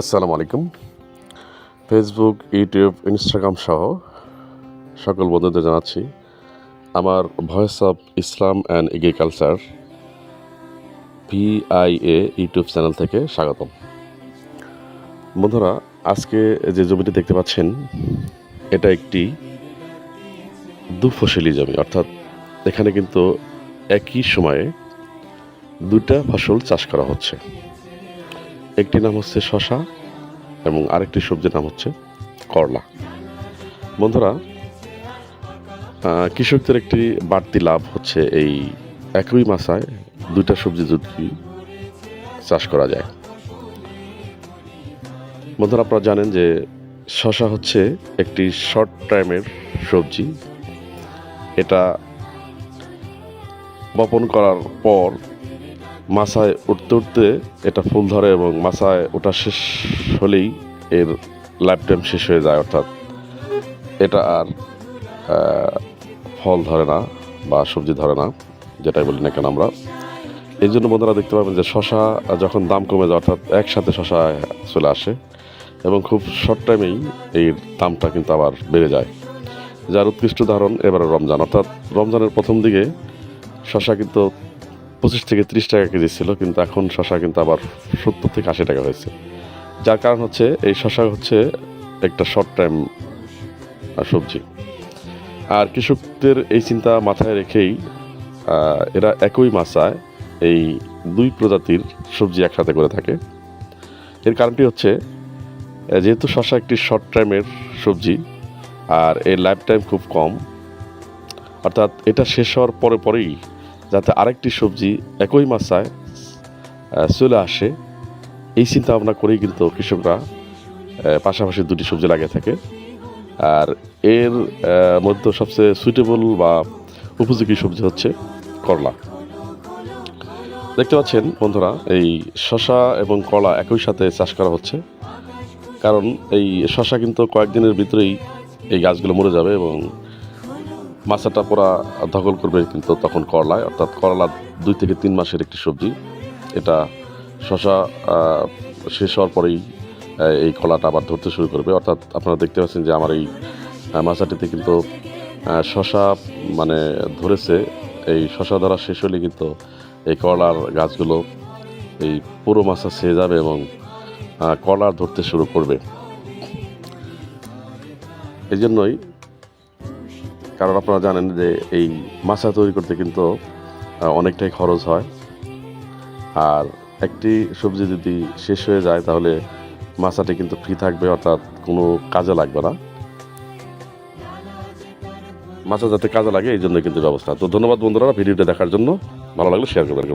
আসসালামু আলাইকুম। Facebook YouTube Instagram সহ সকল বন্ধুদের জানাচ্ছি, আমার voice of Islam and agriculture VIA YouTube channel থেকে স্বাগতম। বন্ধুরা, আজকে যে জমিটি দেখতে পাচ্ছেন, এটা একটি দুফসলি জমি, অর্থাৎ এখানে কিন্তু একই সময়ে দুটা ফসল চাষ করা হচ্ছে। একটি নাম হচ্ছে শশা এবং আরেকটি সবজির নাম হচ্ছে করলা। বন্ধুরা কৃষকদের একটি বাড়তি লাভ হচ্ছে এই একই মাসায় দুইটা সবজি যদি চাষ করা যায়। বন্ধুরা, আপনারা জানেন যে শশা হচ্ছে একটি শর্ট টাইমের সবজি। এটা বপন করার পর মাছায় উঠতে উঠতে এটা ফুল ধরে এবং মাছায় ওঠা শেষ হলেই এর লাইফ টাইম শেষ হয়ে যায়, অর্থাৎ এটা আর ফল ধরে না বা সবজি ধরে না, যেটাই বলি না কেন আমরা। এই জন্য বন্ধুরা দেখতে পাবেন যে শশা যখন দাম কমে যায়, অর্থাৎ একসাথে শশা চলে আসে এবং খুব শর্ট টাইমেই এই দামটা কিন্তু আবার বেড়ে যায়। যার উৎকৃষ্ট উদাহরণ এবারে রমজান, অর্থাৎ রমজানের প্রথম দিকে শশা কিন্তু পঁচিশ থেকে ত্রিশ টাকা কেজি ছিল, কিন্তু এখন শশা কিন্তু আবার সত্তর থেকে আশি টাকা হয়েছে। যার কারণ হচ্ছে, এই শশা হচ্ছে একটা শর্ট টাইম সবজি। আর কৃষকদের এই চিন্তা মাথায় রেখেই এরা একই মাসায় এই দুই প্রজাতির সবজি একসাথে করে থাকে। এর কারণটি হচ্ছে যেহেতু শশা একটি শর্ট টাইমের সবজি, আর এর লাইফ টাইম খুব কম, অর্থাৎ এটা শেষ হওয়ার পরে পরেই যাতে আরেকটি সবজি একই মাসায় চলে আসে। এই চিন্তা ভাবনা করেই কিন্তু কৃষকরা পাশাপাশি দুটি সবজি লাগিয়ে থাকে। আর এর মধ্যে সবচেয়ে সুইটেবল বা উপযোগী সবজি হচ্ছে করলা। দেখতে পাচ্ছেন বন্ধুরা, এই শশা এবং কলা একই সাথে চাষ করা হচ্ছে। কারণ এই শশা কিন্তু কয়েকদিনের ভিতরেই এই গাছগুলো মরে যাবে এবং মাছাটা পুরা দখল করবে কিন্তু তখন করলায়। অর্থাৎ করলা দুই থেকে তিন মাসের একটি সবজি। এটা শশা শেষ হওয়ার পরেই এই কলাটা আবার ধরতে শুরু করবে। অর্থাৎ আপনারা দেখতে পাচ্ছেন যে আমার এই মাছাটিতে কিন্তু শশা মানে ধরেছে। এই শশা ধরা শেষ হলে কিন্তু এই করলার গাছগুলো এই পুরো মাছা ছেয়ে যাবে এবং কলা ধরতে শুরু করবে। এই জন্যই কারণ আপনারা জানেন যে এই মাছা তৈরি করতে কিন্তু অনেকটাই খরচ হয়। আর একটি সবজি যদি শেষ হয়ে যায়, তাহলে মাছাটি কিন্তু ফ্রি থাকবে, অর্থাৎ কোনো কাজে লাগবে না। মাছা যাতে কাজে লাগে, এই জন্য কিন্তু ব্যবস্থা। তো ধন্যবাদ বন্ধুরা, ভিডিওটা দেখার জন্য। ভালো লাগলে শেয়ার করবেন